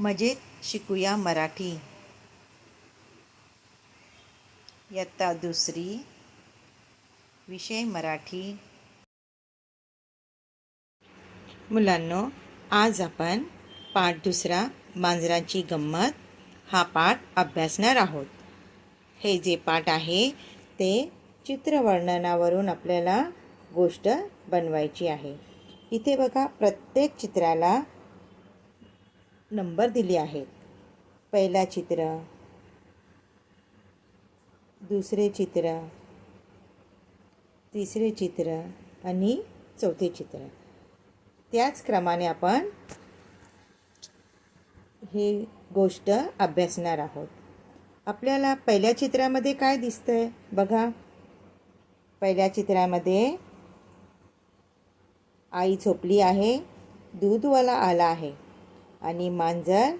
मजेत शिकूया मराठी. इयत्ता दुसरी विषय मराठी. मुलांनो आज आपण पाठ दुसरा मांजरांची गंमत हा पाठ अभ्यासणार आहोत. हे जे पाठ आहे ते चित्रवर्णनावरून आपल्याला गोष्ट बनवायची आहे. इथे बघा प्रत्येक चित्राला नंबर दिले आहेत. पहिला चित्र. दुसरे चित्र. तिसरे चित्र आणि चौथे चित्र. त्याच क्रमाने आपण ही गोष्ट अभ्यासणार आहोत. आपल्याला पहिल्या चित्रामध्ये काय दिसतं आहे बघा. पहिल्या चित्रामध्ये आई झोपली आहे. दूधवाला आला आहे. आणि मांजर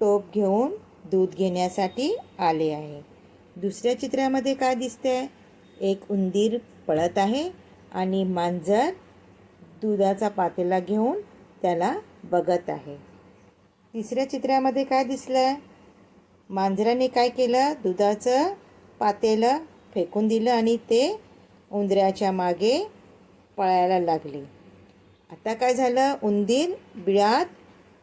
टोप घेऊन दूध घेण्यासाठी आले आहे. दुसऱ्या चित्रामध्ये काय दिसतंय? एक उंदीर पळत आहे आणि मांजर दुधाचा पातेला घेऊन त्याला बघत आहे. तिसऱ्या चित्रामध्ये काय दिसलं मांजराने काय केलं? दुधाचं पातेलं फेकून दिलं आणि ते उंदराच्या मागे पळायला लागले. आता काय झालं? उंदीर बिळात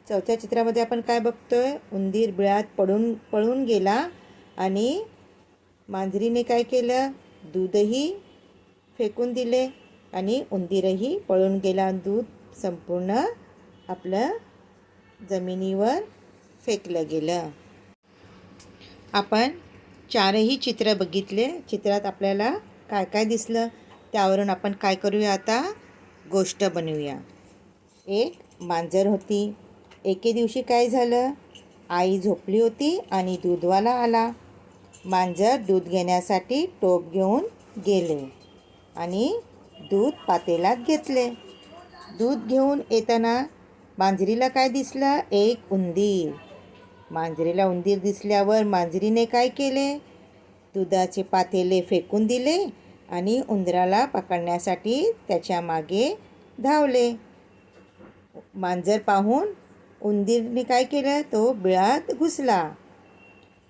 चौथ्या चित्रामध्ये आपण काय बघतोय? उंदीर बिळात पडून पळून गेला आणि मांजरीने काय केलं? दूधही फेकून दिले आणि उंदीरही पळून गेला. दूध संपूर्ण आपलं जमिनीवर फेकलं गेलं. आपण चारही चित्र बघितले. चित्रात आपल्याला काय काय दिसलं? त्यावरून आपण काय करूया आता? गोष्ट बनवूया. एक मांजर होती. एके दिवशी काय झालं? आई झोपली होती आणि दूधवाला आला. मांजर दूध घेण्यासाठी टोप घेऊन गेले आणि दूध पातेलात घेतले. दूध घेऊन येताना मांजरीला काय दिसलं? एक उंदीर. मांजरीला उंदीर दिसल्यावर मांजरीने काय केले? दुधाचे पातेले फेकून दिले आणि उंदराला पकडण्यासाठी त्याच्यामागे धावले. मांजर पाहून उंदीरने काय केलं? तो बिळात घुसला.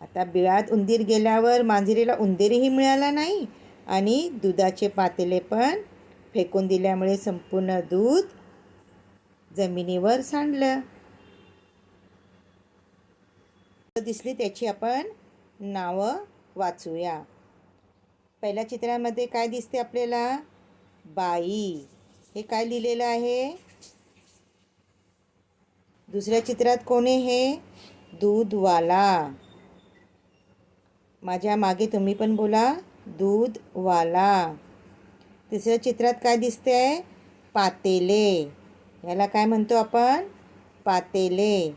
आता बिळात उंदीर गेल्यावर मांजरीला उंदीरही मिळाला नाही आणि दुधाचे पातेले पण फेकून दिल्यामुळे संपूर्ण दूध जमिनीवर सांडलं. दिसली त्याची आपण नावं वाचूया. पहिल्या चित्रामध्ये काय दिसते आपल्याला? बाई. हे काय लिहिलेलं आहे? दुसऱ्या चित्रात कोण आहे हे? दूधवाला. माझ्या मागे तुम्ही पण बोला दूधवाला. तिसऱ्या चित्रात काय दिसते आहे पातेले. याला काय म्हणतो आपण? पातेले.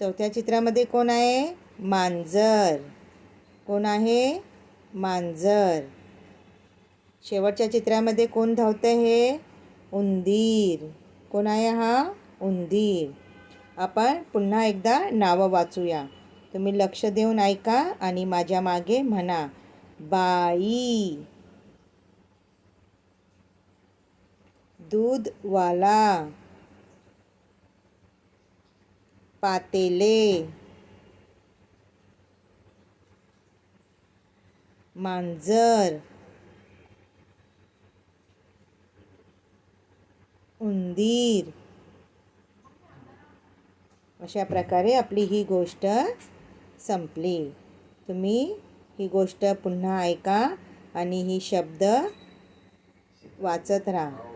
चौथ्या चित्रामध्ये कोण आहे? मांजर. कोण आहे? मांजर. शेवटच्या चित्रामध्ये कोण धावतं हे? उंदीर. कोण आहे हा? उंदीर. आपण पुन्हा एकदा नावं वाचूया. तुम्ही लक्ष देऊन ऐका आणि माझ्या मागे म्हणा. बाई. दूधवाला. पातेले. मांजर. उंदीर. अशा प्रकारे आपली ही गोष्ट संपली. तुम्ही ही गोष्ट पुन्हा ऐका आणि ही शब्द वाचत राहा.